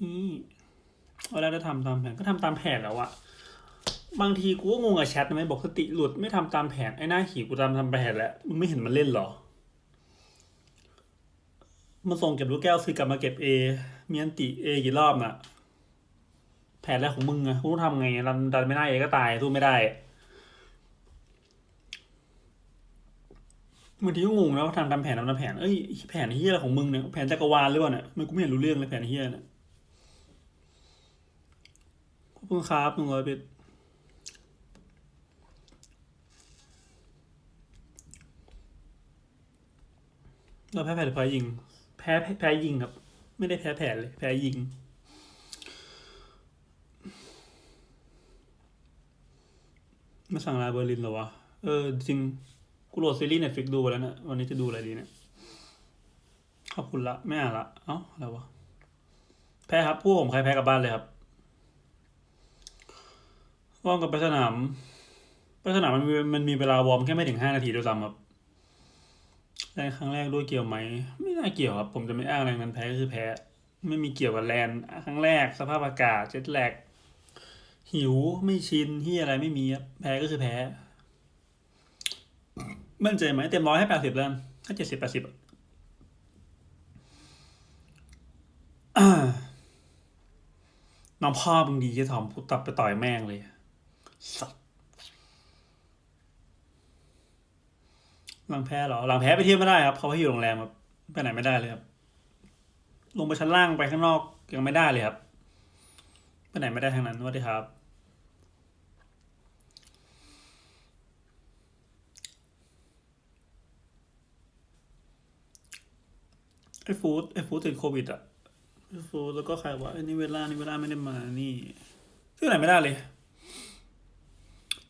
ฮีเวลาจะทำตามแผนก็ทำตามแผนแล้วอะบางทีกูก็งงกับแชทนะไม่บอกสติหลุดไม่ทำตามแผนไอ้หน้าขี่กูตามทำแผนแล้วมึงไม่เห็นมันเล่นหรอมันส่งเก็บลูกแก้วซื้อกลับมาเก็บเอมีอันติเอกี่รอบน่ะ แผนแรกของมึงอะกูต้องทำไงดันดันไม่ได้เอก็ตายสู้ไม่ได้บางทีก็งงนะว่าทำตามแผนทำตามแผนเอ้ยแผนเฮียอะไรของมึงเนี่ยแผนจักรวาลหรือเปล่าเนี่ยมันกูไม่เห็นรู้เรื่องเลยแผนเฮียเนี่ย ขอบคุณครับหนึ่งร้อยเบ็ดเราแพ้แผนหรือแพ้ยิง แพ้แพ้ยิงครับ ไม่ได้แพ้แผนเลย แพ้ยิง มาสั่งลาเบอร์ลินเหรอวะ เออ จริง กูโหลดซีรีส์เน็ตฟิกดูไปแล้วเนะ วันนี้จะดูอะไรดีเนี่ย ขอบคุณละ ไม่อ่านละ เอ้า อะไรวะ แพ้ครับ ผู้ผมใครแพ้กลับบ้านเลยครับ วอร์มกับไปสนามไปสนามมันมีมันมีเวลาวอร์มแค่ไม่ถึงห้านาทีด้วยซ้ำครับแรงครั้งแรกด้วยเกี่ยวไหม ไม่น่าเกี่ยวครับ ผมจะไม่อ้างแรงนั้นแพ้ก็คือแพ้ ไม่มีเกี่ยวกับแลนครั้งแรกสภาพอากาศเจ็ตแลกหิวไม่ชินที่อะไรไม่มีครับแพ้ก็คือแพ้ มั่นใจไหมเต็มร้อยให้แปดสิบแล้วให้เจ็ดสิบแปดสิบน้องพ่อมึงดีจะถอมพุตับไปต่อยแม่งเลย สัตว์หลังแพ้เหรอ หลังแพ้ไปเที่ยวไม่ได้ครับเขาให้อยู่โรงแรมครับไปไหนไม่ได้เลยครับ ลงไปชั้นล่างไปข้างนอกยังไม่ได้เลยครับไปไหนไม่ได้ทางนั้นสวัสดีครับไอ้ฟูดไอ้ฟูดติดโควิดอะไอ้ฟูดแล้วก็ใครวะไอ้นี่เวลานี่เวลาไม่ได้มานี่ซื้อไหนไม่ได้เลย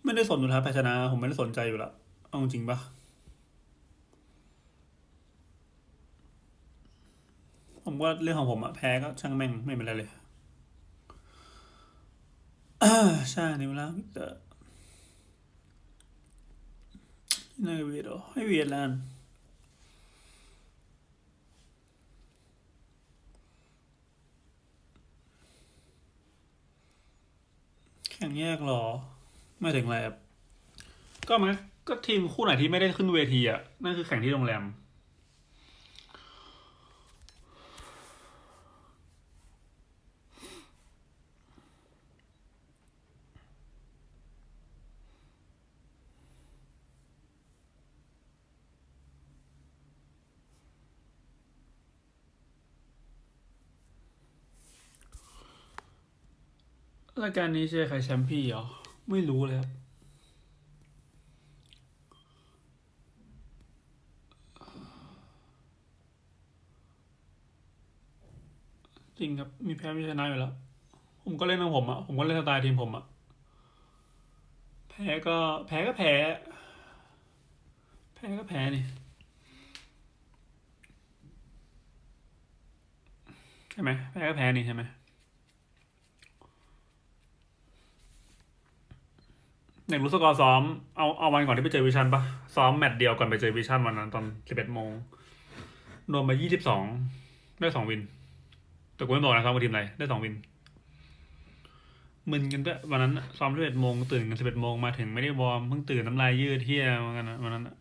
ไม่ได้สนอยู่แล้วแพ้ชนะ ผมไม่ได้สนใจอยู่ละเอาจริงปะผมว่าเรื่องของผมอะแพ้ก็ช่างแม่งไม่เป็นไรเลยใช่นี่เวลาวิกเตอร์น่าเวียดอให้เวียดแล้วกันแข่งแยกหรอ ไม่ถึงอะไรครับก็มันก็ทีมคู่ไหนที่ไม่ได้ขึ้นเวทีอะ นั่นคือแข่งที่โรงแรม รายการนี้เชียร์ใครแชมป์พี่เหรอ ไม่รู้เลยครับจริงครับ มีแพ้มีชนะอยู่แล้ว ผมก็เล่นของผมอะผมก็เล่นสไตล์ทีมผมอะแพ้ก็แพ้ก็แพ้ แพ้ก็แพ้นี่ใช่ไหมแพ้ก็แพ้นี่ใช่ไหม อยากรู้สกอร์ซ้อมเอาเอาวันก่อนที่ไปเจอวิชันปะซ้อมแมตช์เดียวก่อนไปเจอวิชันวันนั้น ตอนสิบเอ็ดโมงรวมมายี่สิบสองได้สองวิน แต่กูไม่บอกนะซ้อมกับทีมอะไรได้สองวินมึนกันด้วยวันนั้นซ้อมสิบเอ็ดโมงตื่นกันสิบเอ็ดโมงมาถึงไม่ได้วอร์มเพิ่งตื่นน้ำลายยืดเที่ยเหมือนกันนะวันนั้นน่ะ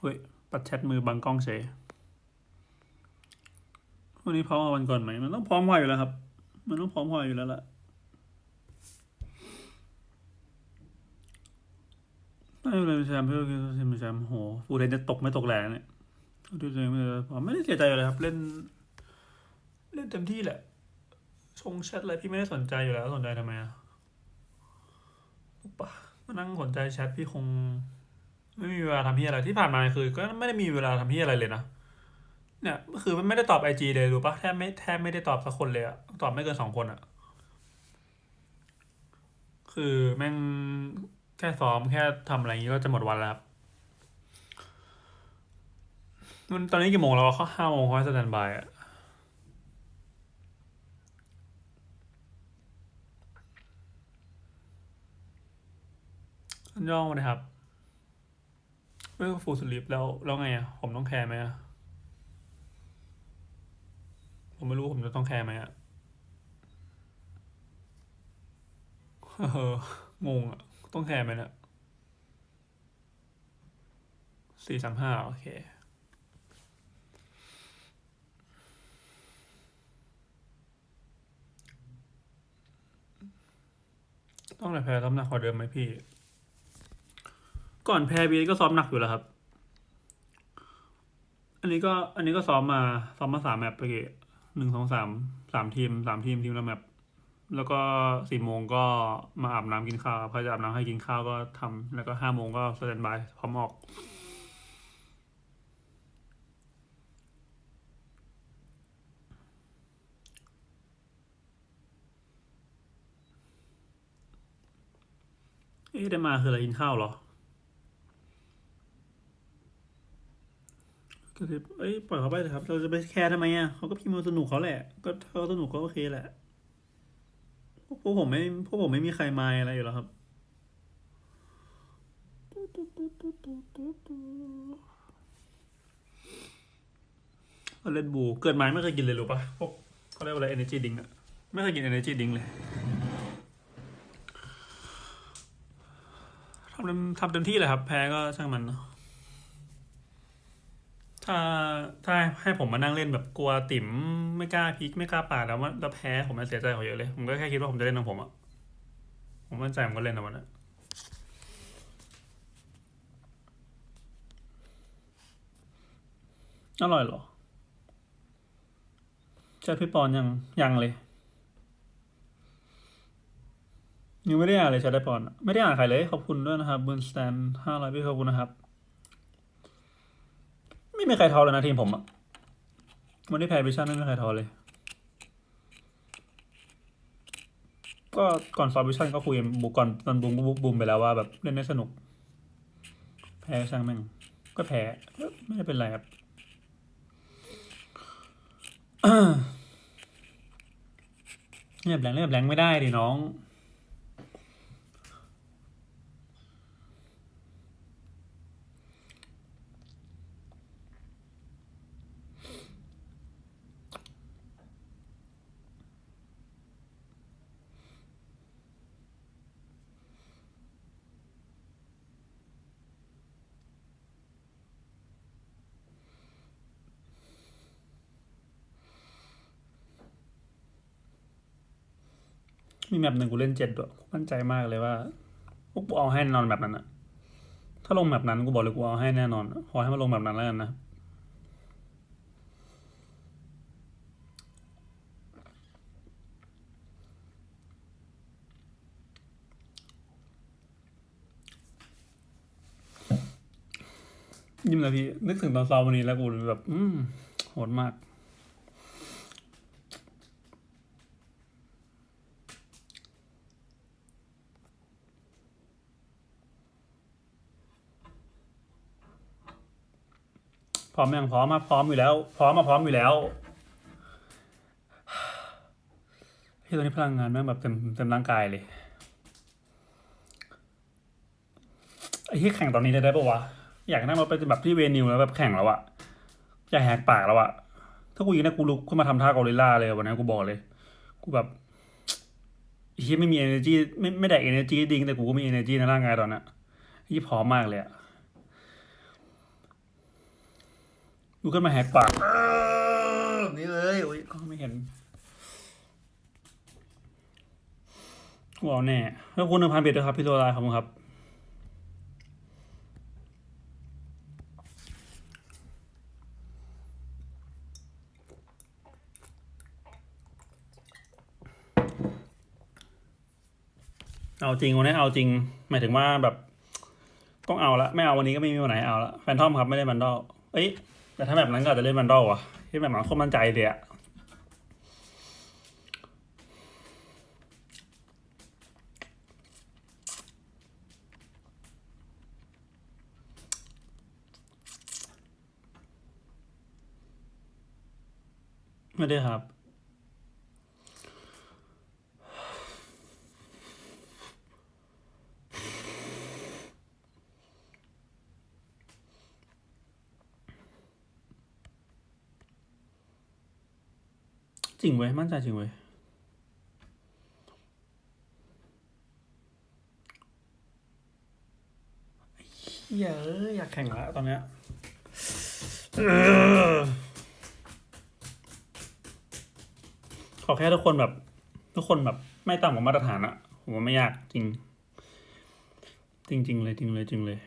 เฮ้ย ปัดแชทมือบังกล้องเฉยวันนี้พร้อมวันก่อนไหม มันต้องพร้อมกว่าอยู่แล้วครับ มันต้องพร้อมกว่าอยู่แล้วล่ะไม่เป็นไรแชมป์เพื่อนทีมแชมป์โหฟูเทนจะตกไม่ตกแหลเนี่ยดูตัวเองไม่ได้ผมไม่ได้เสียใจเลยครับ เล่น เล่นเต็มที่แหละ ชงแชทอะไรพี่ไม่ได้สนใจอยู่แล้วสนใจทำไมอะถูกปะมานั่งสนใจแชทพี่คง ไม่มีเวลาทำที่อะไรที่ผ่านมาคือ ก็ไม่ได้มีเวลาทำที่อะไรเลยนะเนี่ยคือไม่ได้ตอบไอจีเลยรู้ปะแทบไม่แทบไม่ได้ตอบสักคนเลยอะตอบไม่เกินสองคนอะคือแม่งแค่ซ้อมแค่ทำอะไรอย่างนี้ก็จะหมดวันแล้วมันตอนนี้กี่โมงแล้วเขาห้าโมงเขาสแตนบายอะย่องเลยครับ ไม่ก็ฟูลสลิปแล้วแล้วไงอะ ผมต้องแคร์ไหมอะ ผมไม่รู้ผมจะต้องแคร์ไหมอะเอองงอะ ต้องแคร์ไหมเนี่ยสี่สามห้าโอเคต้องไหนแพ้ซ้อมหนักกว่าเดิมไหมพี่ ก่อนแพ้บีก็ซ้อมหนักอยู่แล้วครับ อันนี้ก็ อันนี้ก็ซ้อมมาซ้อมมาสามแมปไปเกี้หนึ่งสองสามสามทีมสามทีมทีมละแมปแล้วก็สี่โมงก็มาอาบน้ำกินข้าวครับเขาจะอาบน้ำให้กินข้าวก็ทำแล้วก็ห้าโมงก็สแตนบายพร้อมออกเอ๊ะได้มาคืออะไรกินข้าวเหรอ ก็เลยเอ้ยปล่อยเขาไปเลยครับ เราจะไปแคร์ทำไมอะเขาก็พิมพ์มาสนุกเขาแหละ ก็ถ้าเขาสนุกก็โอเคแหละ พวกผมไม่ พวกผมไม่มีใครมายอะไรอยู่แล้วครับ เล่นบู เกิดมาไม่เคยกินเลยรู้ปะพวกเขาเรียกว่าอะไร energy drink อะไม่เคยกิน energy drink เลยทำเต็มทำเต็มที่เลยครับ แพ้ก็ช่างมันเนอะ ถ้าถ้าให้ผมมานั่งเล่นแบบกลัวติ๋มไม่กล้าพิกไม่กล้าปาแล้วว่าแล้วแพ้ผมจะเสียใจกว่าเยอะเลย ผมก็แค่คิดว่าผมจะเล่นของผมอะผมมั่นใจผมก็เล่นนะวันนั้นอร่อยเหรอใช่พี่ปอนยังยังเลย ยังไม่ได้อ่านเลยใชาได้ปอน ไม่ได้อ่านใครเลย ขอบคุณด้วยนะครับบุนสแตนห้าร้อยพี่ขอบคุณนะครับ ไม่มีใครทอเลยนะทีมผมอะวันนี้แพ้วิชั่นไม่มีใครทอเลย ก็ก่อนซอฟวิชั่นก็คุยกันบุกก่อนตอนบูมบูมบูมไปแล้วว่าแบบเล่นได้สนุก แพ้ช่างแม่ง ก็แพ้ไม่ได้เป็นไรครับเรียบแรงเรียบแรงไม่ได้ดิน้อง มีแมปหนึ่งกูเล่นเจ็ดด้วยมั่นใจมากเลยว่าพวกกูเอาให้แน่นอนแบบนั้นอะถ้าลงแบบนั้นกูบอกเลยกูเอาให้แน่นอน ขอให้มาลงแบบนั้นแล้วกันนะยิ้มเลยพี่นึกถึงตอนซ้อมวันนี้แล้วกูแบบ อืมโหดมาก ร้อมยังพร้อมมาพร้อมอยู่แล้ว พร้อมมาพร้อมอยู่แล้วพี่ตอนนี้พลังงานแม่งแบบเต็มเต็มร่างกายเลยไอ้ที่แข่งตอนนี้ได้ปะวะอยากนั่งรถไปแบบที่เวนิวแล้วแบบแข่งแล้วอะอยากแหกปากแล้วอะถ้ากูยิงนะกูลุกขึ้นมาทำท่ากอริลลาเลยวันนี้กูบอกเลย กูแบบไอ้ที่ไม่มี energy ไม่ไม่ได้ energy ดิงแต่กูก็มี energy ในร่างกายตอนนั้นที่พร้อมมากเลยอะ ลุกขึ้นมาแหกปากเออแบบนี้เลยโอ้ยก็ไม่เห็นกูเอาแน่แล้วคุณหนึ่งพันเบ็ดด้วยครับ พี่โรลาขอบคุณครับเอาจริงวันนี้เอาจริงหมายถึงว่าแบบ ต้องเอาละไม่เอาวันนี้ก็ไม่มีวันไหนเอาละแฟนทอมครับไม่ได้บันดอลเอ้ย แต่ถ้าแบบนั้นก็อาจจะเล่นมันดอลว่ะที่แบบมันโคตรมั่นใจเลยอะไม่ได้ครับ จริงเว้ยมั่นใจจริงเว้ยเฮียเอ้ยอยากแข่งละตอนเนี้ยขอแค่ทุกคนแบบ ทุกคนแบบ ไม่ต่ำกว่ามาตรฐานอะผมว่าไม่ยากจริง จริงจริงๆเลยจริงเลยจริงเลย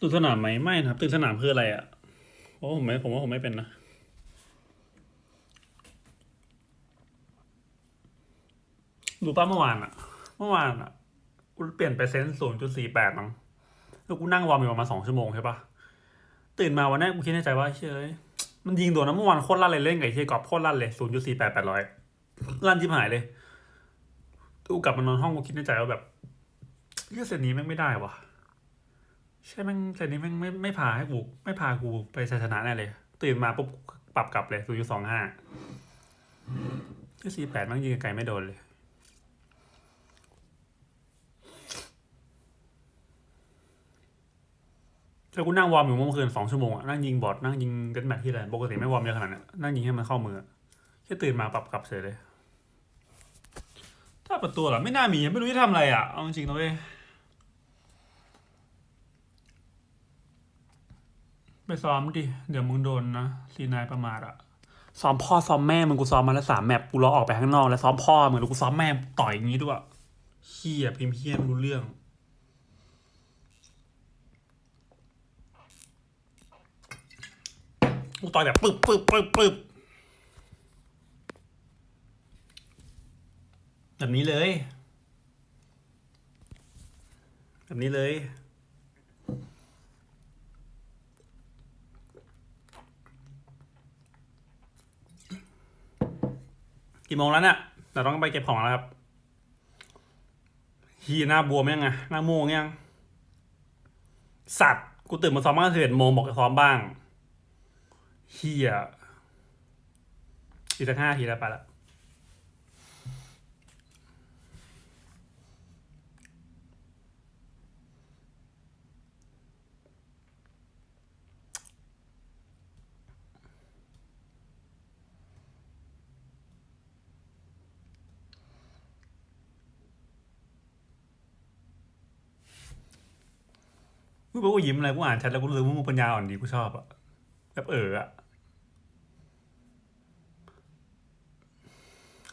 ตื่นสนามไหมไม่นะครับ ตื่นสนามคืออะไรอะ่ะเพราะผมไม่ผมว่าผมไม่เป็นนะดูป้าเมื่อวานอะเมื่อวานอะกูเปลี่ยนไปเซนส์ศูนย์จุดสี่แปดมั้งแล้วกูนั่งวอร์มอยู่ประมาณสองชั่วโมงใช่ปะตื่นมาวันนี้กูคิดในใจว่าเฮ้ยมันยิงโดนนะเมื่อวานโคตรลั่นเลยเล่นไอ้เฮียกอบโคตรลั่นเลยศูนย์จุดสี่แปดแปดร้อยลั่นจิบหายเลยกูกลับมานอนห้องกูคิดในใจว่าแบบเฮียเซตนี้แม่งไม่ได้วะ ใช่แม่งเซตนี้แม่งไม่ไม่พาให้กูไม่พากูไปชัยชนะแน่เลย ตื่นมาปุ๊บปรับกลับเลยศูนย์จุดสองห้าที่สี่แปดแม่งยิงไกลไม่โดนเลยแล้วกูนั่งวอร์มอยู่เมื่อคืนสองชั่วโมงอะนั่งยิงบอร์ดนั่งยิงเดนแมทที่ไรปกติไม่วอร์มเยอะขนาดนั้นนั่งยิงให้มันเข้ามือแค่ตื่นมาปรับกลับเฉยเลย ถ้าประตูเหรอไม่น่ามีไม่รู้จะทำอะไรอะเอาจริงๆนะเว้ย ไปซ้อมดิ เดี๋ยวมึงโดนนะซีนายประมาทอะซ้อมพ่อซ้อมแม่มึงกูซ้อมมาแล้วสามแมปกูรอออกไปข้างนอกแล้วซ้อมพ่อมึงแล้วกูซ้อมแม่ต่อยอย่างงี้ด้วยเฮียพิมพ์เฮียไม่รู้เรื่อง กูต่อยแบบปึ๊บปึ๊บปึ๊บปึ๊บแบบนี้เลย แบบนี้เลย กี่โมงแล้วเนี่ยแต่ต้องไปเก็บของแล้วครับฮีหน้าบวมยังไงหน้าม่วงยัง สัตว์กูตื่นมาซ้อมมาสิบเอ็ดโมงบอกจะซ้อมบ้างเฮียอีกสักห้าทีแล้วไปละ กูบอกกูยิ้มอะไรกูอ่านแชทแล้วกูรู้สึกว่ามึงปัญญาอ่อนดีกูชอบอะแบบเอออะ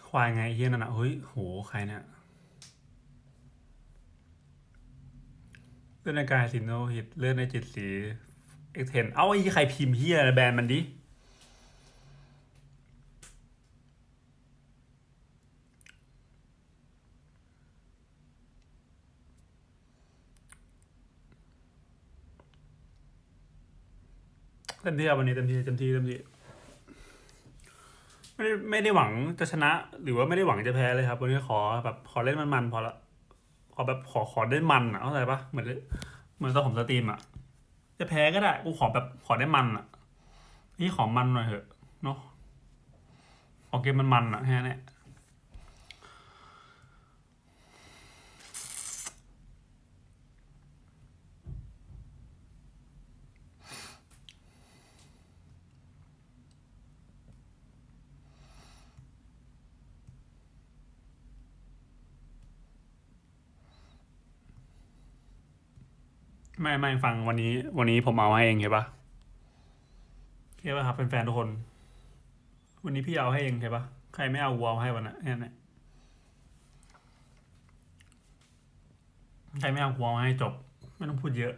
ควายไงเฮียนั่นอะเฮ้ยโหใครเนี่ยเลื่อนในกายสินโนหิตเลื่อนในจิตสีเอ็กเทน เอาไอ้ใครพิมพ์เฮียแบรนด์มันดิ เต็มที่ครับวันนี้เต็มที่เต็มที่เต็มที่ไม่ได้ไม่ได้หวังจะชนะ หรือว่าไม่ได้หวังจะแพ้เลยครับ วันนี้ขอแบบขอเล่นมันๆพอละขอแบบขอขอได้มันอะเข้าใจปะเหมือนเหมือนตอนผมสตรีมอะ จะแพ้ก็ได้กูขอแบบขอได้มันอะ นี่ขอมันหน่อยเถอะเนาะขอเกมมันมันๆอะแค่นั้ ไม่ไม่ฟังวันนี้ วันนี้ผมเอาให้เองเห็นปะเห็นปะครับแฟนๆทุกคน วันนี้พี่เอาให้เองเห็นปะใครไม่เอาวัวเอาให้วันนั้นแค่นั้นใครไม่เอาวัวเอาให้จบ ไม่ต้องพูดเยอะ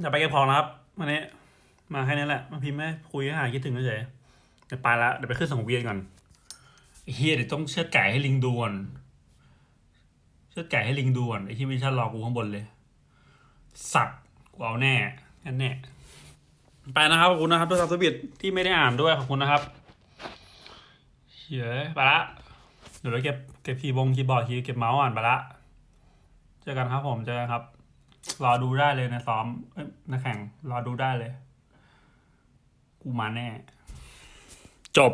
อย่าไปเก็บของแล้วครับวันนี้ มาแค่นี้นแหละมาพิมพ์ให้คุยให้หายคิดถึงเฉยเดี๋ยวไปละเดี๋ยวไปขึ้นสังเวียนก่อนเฮียเดี๋ยวต้องเชือดไก่ให้ลิงดูก่อนเชือดไก่ให้ลิงดูก่อนไอ้ที่ไม่ใช่รอกูข้างบนเลย สัตว์กูเอาแน่แน่แน่ไปนะครับขอบคุณนะครับด้วยซับสบิดที่ไม่ได้อ่านด้วยขอบคุณนะครับเฮ้ยไปละเดี๋ยวเราเก็บเก็บคีย์บงคีย์บอร์ดคีย์เก็บเมาส์อ่านไปละเจอกันครับผมเจอกันครับ รอดูได้เลยในซ้อมในแข่งรอดูได้เลย กูมาแน่ จบ